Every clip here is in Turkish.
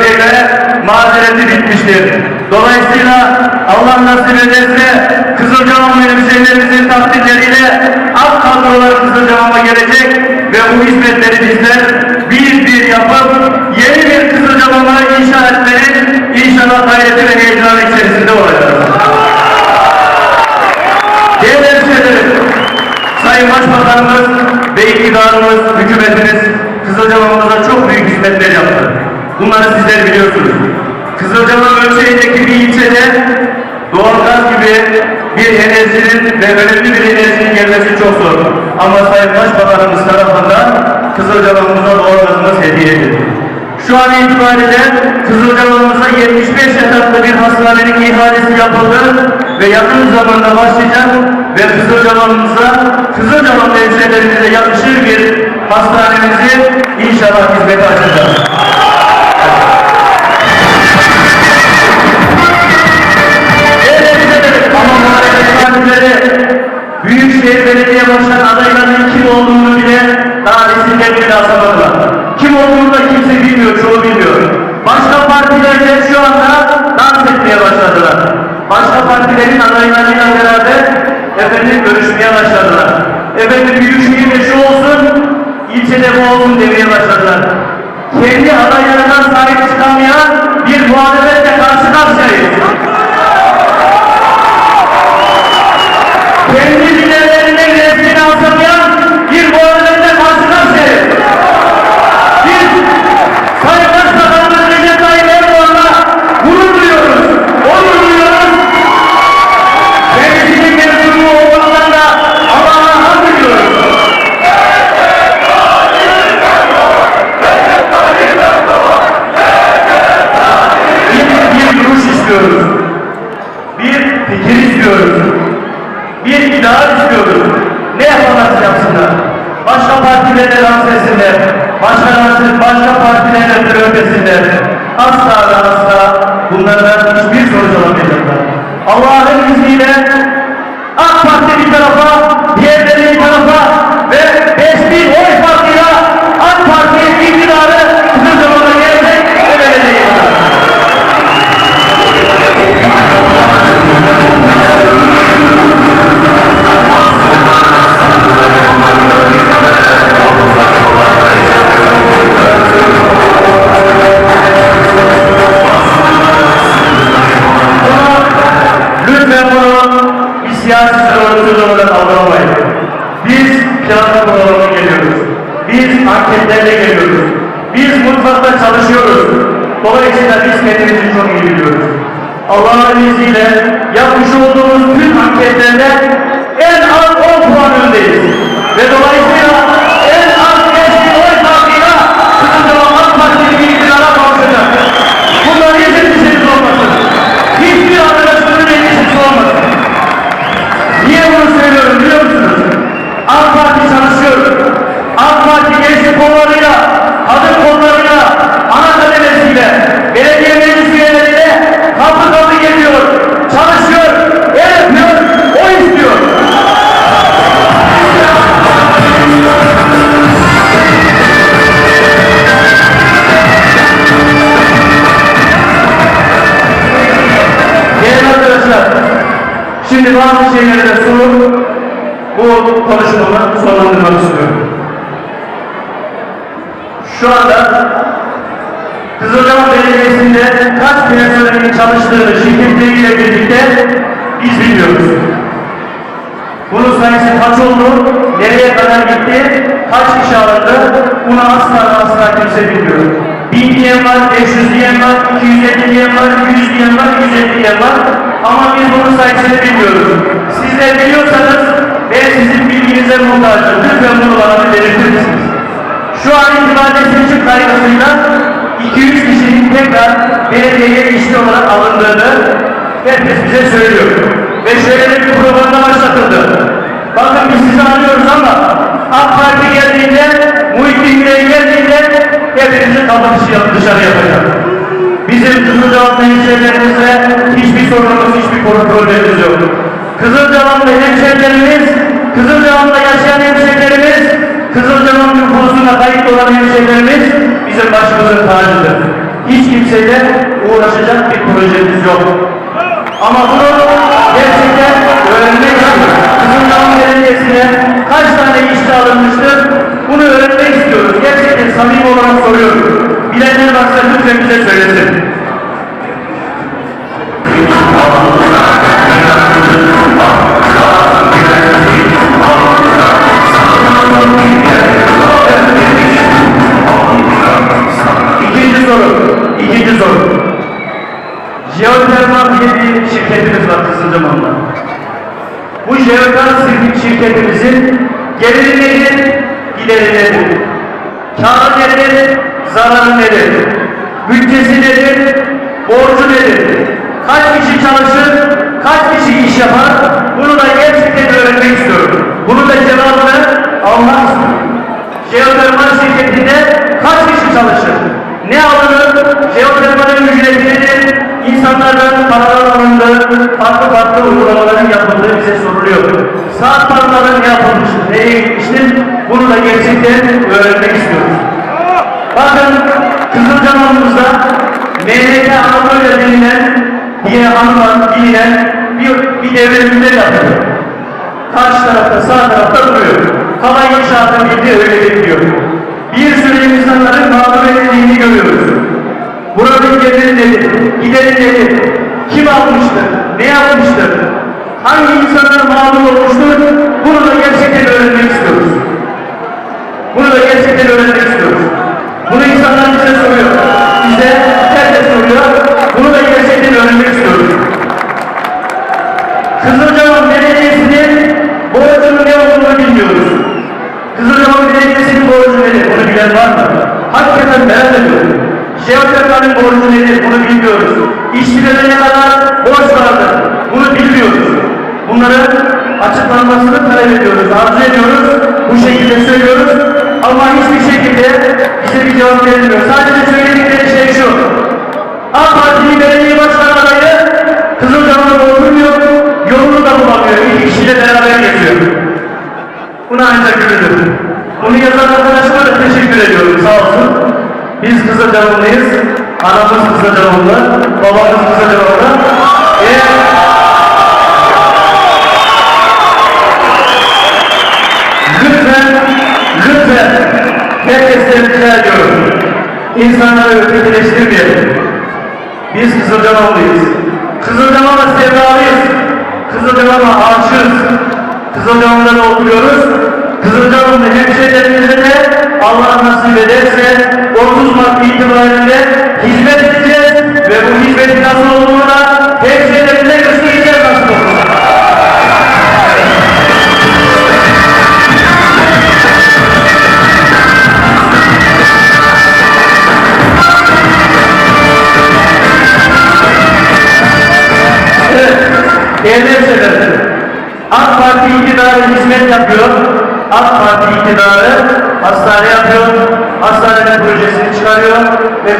diye mazereti bitmiştir. Dolayısıyla Allah nasip ederse Kızılcahamam hemşehrilerimizin takdirleriyle alt kadrolar Kızılcahamam'a gelecek ve bu hizmetleri bizler bir bir yapıp yeni bir Kızılcahamam'a inşa etmenin inşallah gayreti ve heyecanı içerisinde olacağız. Değerli Sayın Başbakanımız ve iktidarımız, hükümetimiz Kızılcamamıza çok büyük hizmetler yaptı. Bunları sizler biliyorsunuz. Kızılcamam ölçeğindeki bir ilçede doğalgaz gibi bir enerjinin ve önemli bir enerjinin gelmesi çok zor. Ama Sayın Başbakanımız tarafından Kızılcamamıza doğalgazımız hediye edildi. Şu an itibariyle Kızılcamamıza 75 yataklı bir hastanenin ihalesi yapıldı ve yakın zamanda başlayacak ve Kızılcamamıza, Kızılcamam hemşehrilerimize yakışır bir hastanemizi inşallah hizmete açacağız. Karşı karşıyayız. Dolayısıyla biz kendimizi çok iyi biliyoruz. Allah'ın izniyle yapmış olduğumuz tüm anketlerde en az 10 puan öndeyiz. Ve dolayısıyla en az 5 bin oy farkıyla Kızılcamam AK Partili bir iktidara kavuşacak. Bundan hiç endişeniz olmasın. Hiçbir arkadaşımızın endişesi olmasın. Niye bunu söylüyorum biliyor musunuz? AK Parti çalışıyor. AK Parti gençlik kollarıyla, şimdi bazı şeyleri de sorup bu konuşmamı sonlandırmak istiyorum. Şu anda Kızılcamam Belediyesi'nde kaç personelin çalıştığını şirketleriyle birlikte biz bilmiyoruz. Bunun sayısı kaç oldu, nereye kadar gitti, kaç kişi alındı, bunu asla asla kimse bilmiyor. 1000 diyen var, 500 diyen var, 250 diyen var, 100 diyen var, 150 diyen var. Ama biz bunun sayısını bilmiyoruz. Sizler biliyorsanız ben sizin bilginize muhtacım. Lütfen bunu bana bir belirtir misiniz? Şu an itibariyle seçim kaygısıyla 200 kişinin tekrar belediyeye işçi olarak alındığını herkes bize söylüyor. Ve şöyle bir propaganda başlatıldı. Bakın biz sizi arıyoruz ama AK Parti geldiğinde, Muhittin Bey geldiğinde dışı yap- dışarı yapacak. Bizim Kızılcahamam'da hemşehrilerimizle hiçbir sorunumuz, hiçbir problemimiz yok. Kızılcahamam'da hemşehrilerimiz, Kızılcahamam'da yaşayan hemşehrilerimiz Kızılcamam nüfusuna kayıt olan hemşehrilerimiz bizim başımızın tacıdır. Hiç kimseyle uğraşacak bir projemiz yok. Ama bunu gerçekten öğrenmek istiyoruz. Kızılcamam Belediyesi'ne kaç tane işçi alınmıştır? Bunu öğrenmek istiyoruz. Gerçekten samimi olarak soruyoruz. Bilenler varsa lütfen bize söylesin. İkinci soru. İkinci soru. Jeotermal diye bir şirketimiz var Kızılcamam'da. Bu jeotermal şir- şirketimizin geliri gideri nedir? Kârı nedir, zararı nedir? Bütçesi nedir, borcu nedir? Kaç kişi çalışır, kaç kişi iş yapar? Bunu da gerçekten öğrenmek istiyorum. Bunu da cevabını almak istiyorum. Jeotermal şirketinde kaç kişi çalışır? Ne alınır? Jeotermalin ücreti nedir? İnsanlardan paralar alındığı, farklı farklı uygulamaların yapıldığı bize soruluyor. Saat paraların yapılmış, neye gitmiştir? Da gerçekten öğrenmek istiyoruz. Bakın Kızılcamamızda MNK Anadolu denilen diye anılan, bilinen bir, bir devrimler yapıyor. Karşı tarafta, sağ tarafta duruyor. Kala inşaatın bildiği öyle bekliyor. Bir sürü insanların mağdur edildiğini görüyoruz. Buranın geliri nedir? Gideri nedir? Kim almıştır? Ne yapmıştır? Hangi insanlar mağdur olmuştur? Bunu da gerçekten öğrenmek istiyoruz. Bunu da gerçekten öğrenmek istiyoruz. Bunu insanlar bize soruyor. Bize herkes soruyor. Bunu da gerçekten öğrenmek istiyoruz. Kızılcahamam Belediyesi'nin borcunun ne olduğunu bilmiyoruz. Kızılcahamam Belediyesi'nin borcu nedir? Bunu bilen var mı? Hakikaten merak ediyorum. Jeotermal'in borcu nedir? Bunu bilmiyoruz. İşçilere ne kadar borç vardır? Bunu bilmiyoruz. Bunların açıklanmasını talep ediyoruz, arzu ediyoruz. Bu şekilde söylüyoruz. Ama hiçbir şekilde bize bir cevap verilmiyor. Sadece söyledikleri şey şu. AK Parti'nin belediye başkan adayı Kızılcahamam'da oturmuyor, yolunu da bulamıyor. İki kişiyle beraber geziyor. Buna ancak gülüdür. Bunu yazan arkadaşıma da teşekkür ediyorum, sağ olsun. Biz Kızılcahamamlıyız. Anamız Kızılcahamamlı, babamız Kızılcahamamlı. Eğer herkesten rica ediyorum. İnsanları ötekileştirmeyelim. Biz Kızılcahamamlıyız. Kızılcamam'a sevdalıyız. Kızılcamam'a aşığız. Kızılcamam'da oturuyoruz. Kızılcamam'da hemşehrilerimize de Allah nasip ederse 30 Mart itibariyle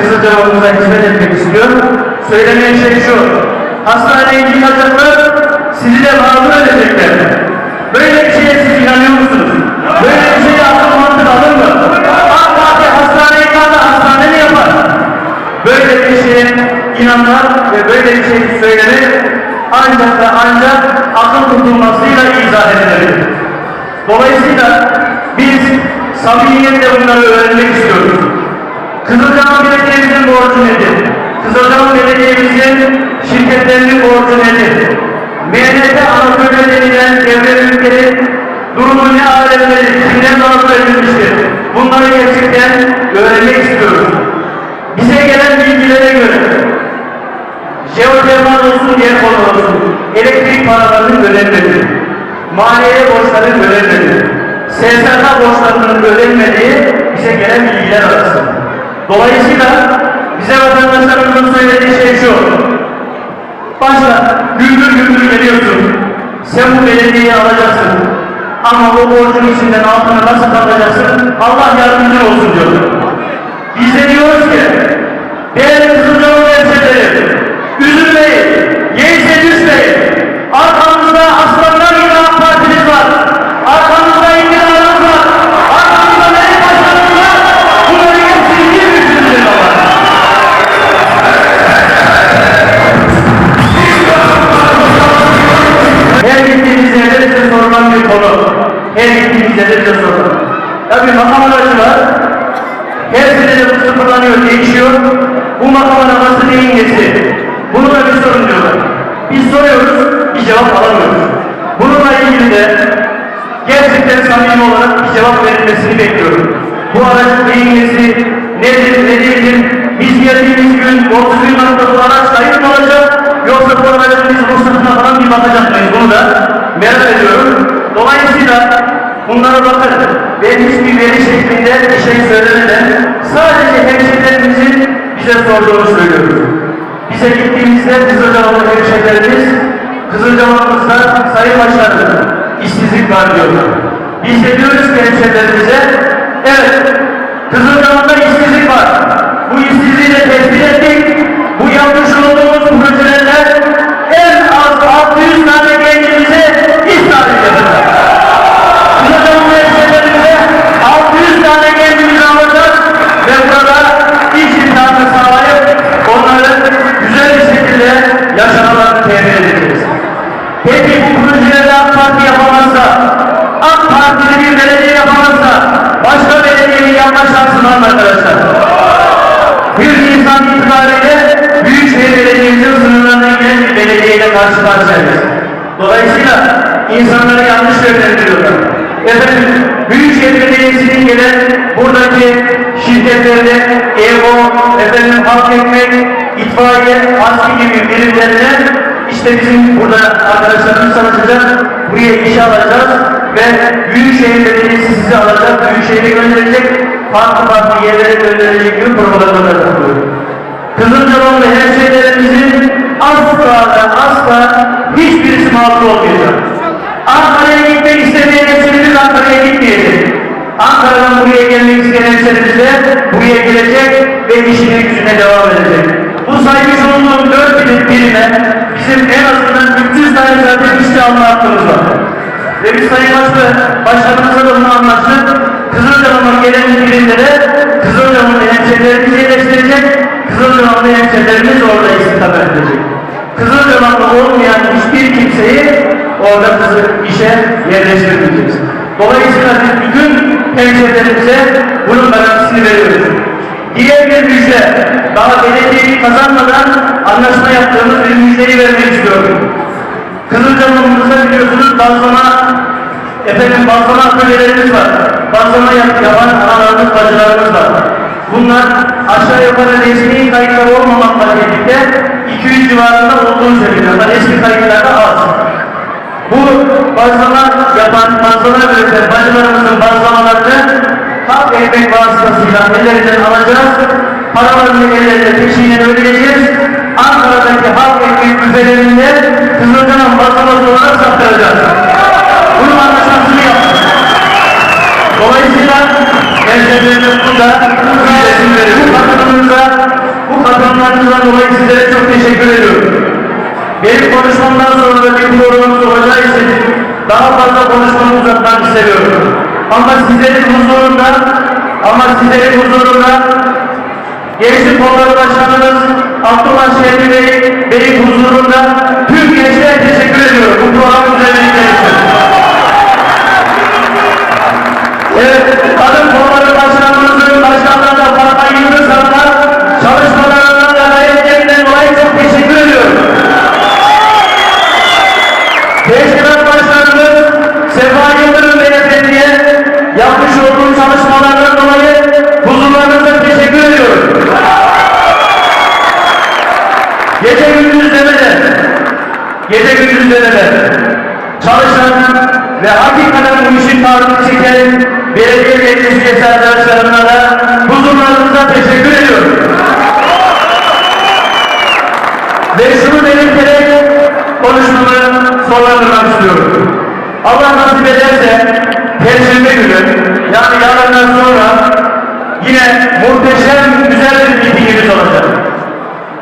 ve Kızılcahamam'ımıza hizmet etmek istiyor. Söylemeyen şey şu, hastaneye yıkacaklar, sizi de mağdur edecekler. Böyle bir şeye siz inanıyor musunuz? Böyle bir şeye akıl mantık alır mı? AK Parti hastane yıkardı, hastane mi yapar? Böyle bir şeye inanmak ve böyle bir şey söylemek ancak ve ancak akıl tutulmasıyla izah edilebilir. Dolayısıyla biz samimiyetle bunları öğrenmek istiyoruz. Kızılcahamam Belediye'mizin borcu nedir? Kızılcahamam Belediye'mizin şirketlerinin borcu nedir? MNT Anadolu denilen devlet ülkenin durumu ne alemdedir? Kimden mağdur edilmiştir? Bunları gerçekten öğrenmek istiyoruz. Bize gelen bilgilere göre jeotermal olsun diğer konu elektrik paralarının ödenmediği, maliye borçların ödenmediği, SSK borçlarının ödenmediği bize gelen bilgiler arasında. Dolayısıyla bize vatandaşlarımızın söylediği şey şu. Başta güldür güldür geliyorsun. Sen bu belediyeyi alacaksın. Ama o borcun içinden altına nasıl kalacaksın? Allah yardımcın olsun diyor. Biz de diyoruz ki, değerli Kızılcahamam hemşehrileri, üzülmeyin, yeğse düşmeyin. Arkamızda aslanlar gibi Partimiz var. Arkamızda 30 bin bu araç kayıp mı olacak? Yoksa aracın biz ruhsatına falan bir bakacak mıyız? Bunu da merak ediyorum. Dolayısıyla bunlara bakın. Ben hiçbir veri şeklinde bir şey söylemeden sadece hemşehrilerimizin bize sorduğunu söylüyoruz. Bize gittiğimizde Kızılcahamam'da hemşehrilerimiz Kızılcahamam'ımızda Sayın Başkanım işsizlik var diyorlar. Biz de diyoruz ki hemşehrilerimize evet Kızılcahamam'da işsizlik var. Bu işsizliği karşıyayız. Dolayısıyla insanları yanlış yönlendiriyorlar. Efendim, Büyükşehir Belediyesi'nin gelen buradaki şirketlerde EVO, efendim halk ekmek, itfaiye, ASKİ gibi birimlerine işte bizim burada arkadaşlarımız çalışacak, buraya işe alacağız ve Büyükşehir Belediyesi sizi alacak, Büyükşehir'e gönderecek, farklı farklı yerlere gönderecek gibi programlar yapılıyor. Kızılcahamam ve hemşehrilerimizin asla ve asla mağdur olmayacak. Ankara'ya gitmek istemeyen hemşehrimiz Ankara'ya gitmeyecek. Ankara'dan buraya gelmek isteyen hemşehrimiz de buraya gelecek ve işine gücüne devam edecek. Bu saymış olduğum dört bilim birime bizim en azından 300 tane zaten işçi alma var. Ve biz Sayın Başkan, Başkanımıza da bunu anlattık. Kızılcahamam'a gelen birimlere Kızılcahamam'ın hemşehrilerimizi yerleştirecek, Kızılcahamam'ın hemşehrilerimiz orada istihdam edecek. Kızılcahamam'da olmayan hiçbir kimseyi orada kızı işe yerleştirmeyeceğiz. Dolayısıyla biz bütün hemşehrilerimize bunun garantisini veriyoruz. Diğer bir müjde, daha belediyeyi kazanmadan anlaşma yaptığımız bir müjdeyi vermek istiyorum. Kızılcahamam'ımızda biliyorsunuz bazlama, efendim bazlama atölyelerimiz var. Bazlama yap, yapan analarımız, bacılarımız var. Bunlar aşağı yukarı resmi kayıtlar olmamakla birlikte 200 civarında olduğunu söylüyor. Ama resmi kayıtlarda az. Bazlama yapan, bazlama üreten bacılarımızın bazlamalarını halk ekmek vasıtasıyla ellerinden alacağız. Paralarını ellerine peşinden ödeyeceğiz. Ankara'daki halk ekmek büfelerinde Kızılcahamam bazlaması olarak saptıracağız. Bunun anlaşmasını yaptık. Dolayısıyla gençlerimiz burada. Bu katılımınıza, bu katılımlarınızdan dolayı sizlere çok teşekkür ediyorum. Benim konuşmamdan sonra da bir programımız olacağı için daha fazla konuşmamı uzatmak istemiyorum. Ama sizlerin huzurunda, ama sizlerin huzurunda Gençlik Kolları Başkanımız Abdullah Şehri Bey, Bey'in huzurunda tüm gençlere teşekkür ediyorum bu programın üzerinde için. Evet, Kadın ederse Perşembe günü yani yarından sonra yine muhteşem güzel bir mitingimiz olacak.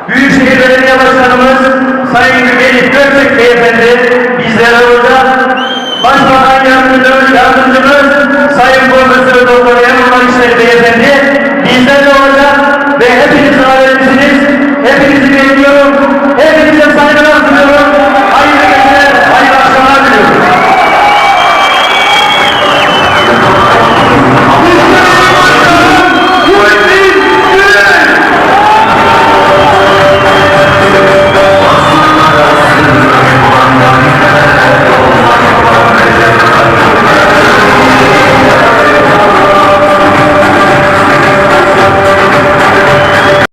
Büyükşehir Belediye Başkanımız Sayın Melih Gökçek Beyefendi bizlere olacak. Başbakan Yardımcımız, Yardımcımız Sayın Profesör Doktor Emrullah İşler Beyefendi bizlerle olacak ve hep